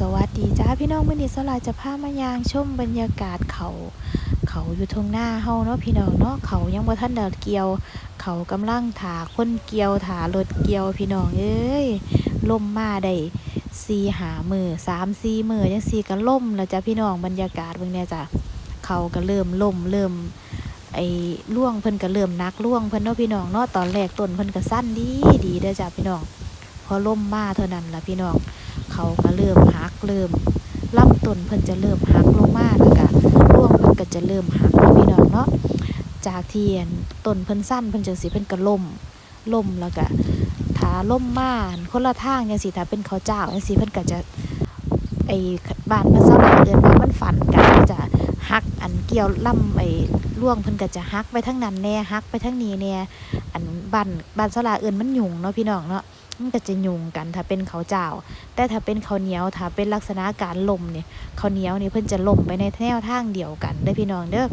สวัสดีจ้าพี่น้องมื้อนี้สลาจะพามายางชมบรรยากาศเขา เขาอยู่ทงหน้าเฮาเนาะพี่น้องเนาะเขายังบ่ทันได้เกี่ยว เขากำลังถาคนเกี่ยวถารถเกี่ยวพี่น้องเอ้ยล่มมาได้สี่หามือสามสี่มือจังสี่ก็ล่มแล้วจ้ะพี่น้องบรรยากาศเบิ่งเนี่ยจ้ะเขาก็เริ่มล่มเริ่มไอ้ล่วงเพิ่นก็เริ่มนักล่วงเพิ่นเนาะพี่น้องเนาะตอนแรกต้นเพิ่นก็สั้นดีดีเด้อจ้ะพี่น้องพอล่มมาเท่านั้นล่ะพี่น้อง เขาก็เริ่มหักเริ่มลำต้นเพิ่นจะเริ่มหักลงมาแล้วก็ร่วงเพิ่นก็จะเริ่มหักพี่น้องเนาะจากเที่อันต้นเพิ่นสั้นเพิ่นจังสิเพิ่นก็ล่มล่มแล้วก็ถาล่มมานคนละทางจังสิถ้าเป็นเขาเจ้าจังสิเพิ่นก็จะไอ้บ้านภาษาลาเอิ้นว่ามันฝันกันจะหักอันเกี่ยวล่ำไอ้ร่วงเพิ่นก็จะหักไปทั้งนั้นแน่หักไปทั้งนี้แน่อันบ้านบ้านสลาเอิ้นมันหยุ่งเนาะพี่น้องเนาะ มันก็จะยุ่งกันถ้าเป็นเขาเจ้า แต่ถ้าเป็นเขาเหนียวถ้าเป็นลักษณะการลมเนี่ยเขาเหนียวนี่เพิ่นจะลมไปในแนวทางเดียวกันเด้พี่น้องเด้อ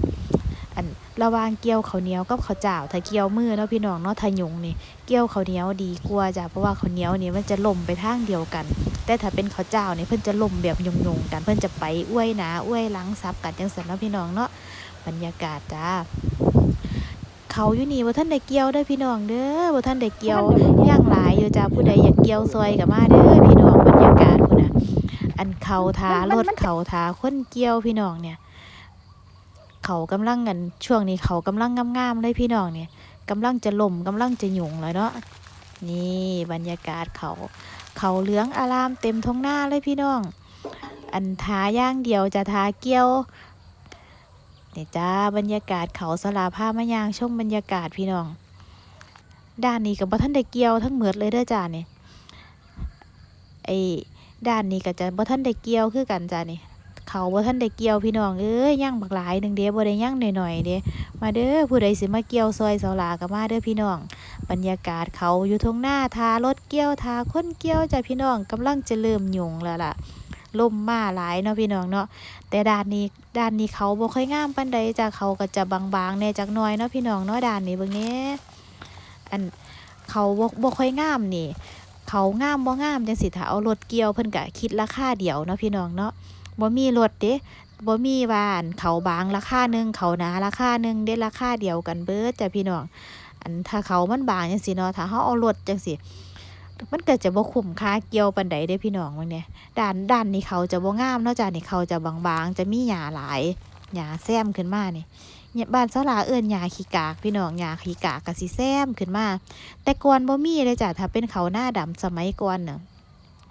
อันระวางเกี่ยวเขาเหนียวกับข้าเจ้า ถ้าเกี่ยวมือเนาะพี่น้องเนาะถ้ายุงนี่เกี่ยวเขาเหนียวดีกว่าจ้ะเพราะว่าเขาเหนียวนี่มันจะลมไปทางเดียวกัน แต่ถ้าเป็นเขาวเจ้านี่เพิ่นจะลมแบบยงๆกันเพิ่นจะไปอ้วยหนาอ้วยหลังซับกันจังซั่นเนาะพี่น้องเนาะบรรยากาศจ้า เขาอยู่นี่บ่ทันได้เกี่ยวเด้อพี่น้องเด้อบ่ทันได้เกี่ยวย่างหลายอยู่จ้าผู้ใดอยากเกี่ยวซอยกับมาเด้อพี่น้องบรรยากาศพุ่นน่ะอันเขาทารถเขาทาคนเกี่ยวพี่น้องเนี่ย เขากำลังกันช่วงนี้เขากำลังงามๆเลยพี่น้องเนี่ยกำลังจะล่มกำลังจะหยุงเลยเนาะนี่บรรยากาศเขา เขาเหลืองอารามเต็มท้องหน้าเลยพี่น้อง อันทาย่างเดียวจะทาเกี่ยว นี่จ้าบรรยากาศเขาสลาผ้ามะยางชมบรรยากาศพี่น้อง ด้านนี้กับบ่ท่านได้เกี่ยวทั้งเหมือดเลยเด้อจ้านี่ไอ้ด้านนี้ก็จะบ่ท่านได้เกี่ยวคือกันจ้านี่เขาบ่ท่านได้เกี่ยวพี่น้องเอ้ยย่างบักหลายหนึ่งเด้บ่ได้ย่างหน่อยๆเด้มาเด้อผู้ใดสิมาเกี่ยวซอยเสาหลาก็มาเด้อพี่น้อง บรรยากาศเขาอยู่ทงหน้าทารถเกี่ยวทาคนเกี่ยวจ้ะพี่น้องกำลังจะเริ่มหยงแล้วล่ะ ล่มมาหลายเนาะพี่น้องเนาะแต่ด้านนี้ด้านนี้เขาบ่ค่อยงามปานใดจ้ะเขาก็จะบางๆแน่จักหน่อยเนาะพี่น้องเนาะด้านนี้เบิ่งแน่อันเขาบ่บ่ค่อยงามนี่ เขางามบ่งามจังสิถ้าเอารถเกี่ยวเพิ่นก็คิดราคาเดียวเนาะพี่น้องเนาะบ่มีรถเด้บ่มีว่าอันเขาบางราคาหนึ่งเขาหนาราคาหนึ่งเด้ราคาเดียวกันเบิดจ้ะพี่น้องอันถ้าเขามันบางจังซี่เนาะถ้าเฮาเอารถจังซี่ มันก็จะบ่คุ้มค่าเกี่ยวปันใดได้พี่น้องมั้งเนี่ยด้านด้านนี้เขาจะบ่งามนอกจากนี่เขาจะบางๆ จะมีหยาหลายหยาแซมขึ้นมานี่เนี่ยบ้านเสาลาเอิ้นหยาขี้กากพี่น้องหยาขี้กากกะสิแซมขึ้นมา แต่ก่อนบ่มีเลยจ้ะถ้าเป็นเขาหน้าดำสมัยก่อนน่ะ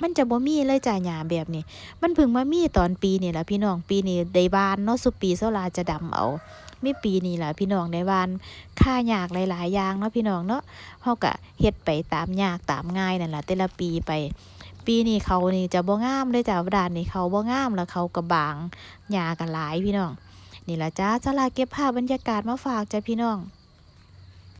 มันจะบ่มีเลยจ้ะหญ้าแบบนี้ มันพิ่งมามีตอนปีนี่แหละพี่น้องปีนี้ได้บานเนาะสุปีเสลาจะดำเอามีปีนี้แหละพี่น้องได้บานค่ายากหลาย ๆ อย่างเนาะพี่น้องเนาะเฮาก็เฮ็ดไปตามยากตามง่ายนั่นล่ะแต่ละปีไป ปีนี้เขานี่จะบ่งามเลยจ้ะด้านนี้เขาบ่งามแล้วเขาก็บางหญ้าก็หลายพี่น้องนี่ละจ้าสลาเก็บภาพบรรยากาศมาฝากจ้ะพี่น้อง